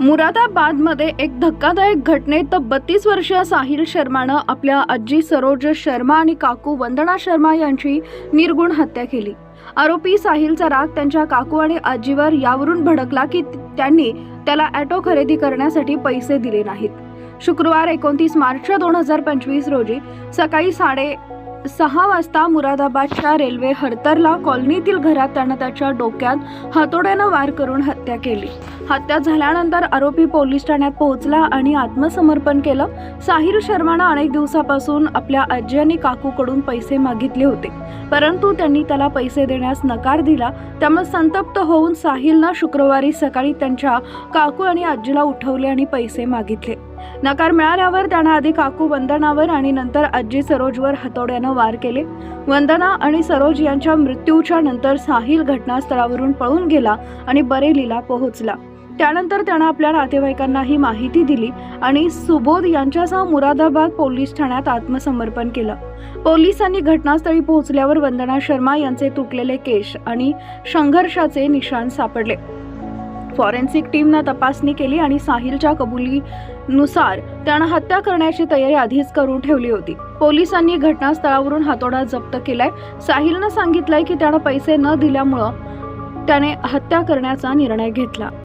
मुरादाबादमध्ये एक धक्कादायक घटनेत बत्तीस वर्षीय साहिल शर्मानं आपल्या आजी सरोज शर्मा आणि काकू वंदना शर्मा यांची निर्गुण हत्या केली. आरोपी साहिलचा राग त्यांच्या काकू आणि आजीवर यावरून भडकला की त्यांनी त्याला ॲटो खरेदी करण्यासाठी पैसे दिले नाहीत. शुक्रवार एकोणतीस मार्च दोन हजार पंचवीस रोजी सकाळी साडे सहा वाजता मुरादाबादच्या रेल्वे हरतरला कॉलनीतील घरात त्यानं त्याच्या डोक्यात हातोड्यानं वार करून हत्या केली. हत्या झाल्यानंतर आरोपी पोलीस ठाण्यात पोहोचला आणि आत्मसमर्पण केलं. साहिल शर्मानं अनेक दिवसापासून आपल्या आजी आणि काकूकडून पैसे मागितले होते. परंतु त्यांनी त्याला पैसे देण्यास नकार दिला. त्यामुळे संतप्त होऊन साहिलनं शुक्रवारी सकाळी त्यांच्या काकू आणि आजीला उठवले आणि पैसे मागितले. नकार मिळाल्यावर त्यानं आधी काकू वंदनावर आणि नंतर आजी सरोजवर हातोड्यानं वार केले. वंदना आणि सरोज यांच्या मृत्यूच्या नंतर साहिल घटनास्थळावरून पळून गेला आणि बरेलीला पोहोचला. त्यानंतर त्यानं आपल्या नातेवाईकांना ही माहिती दिली आणि सुबोध यांच्यासह मुरादाबाद पोलीस ठाण्यात आत्मसमर्पण केलं. पोलिसांनी घटनास्थळी पोहोचल्यावर वंदना शर्मा यांचे तुटलेले केश आणि संघर्षाचे निशाण सापडले. फॉरेन्सिक टीमनं तपासणी केली आणि साहिलच्या कबुलीनुसार त्यानं हत्या करण्याची तयारी आधीच करून ठेवली होती. पोलिसांनी घटनास्थळावरून हातोडा जप्त केलाय. साहिलनं सांगितलंय की त्यानं पैसे न दिल्यामुळं त्याने हत्या करण्याचा निर्णय घेतला.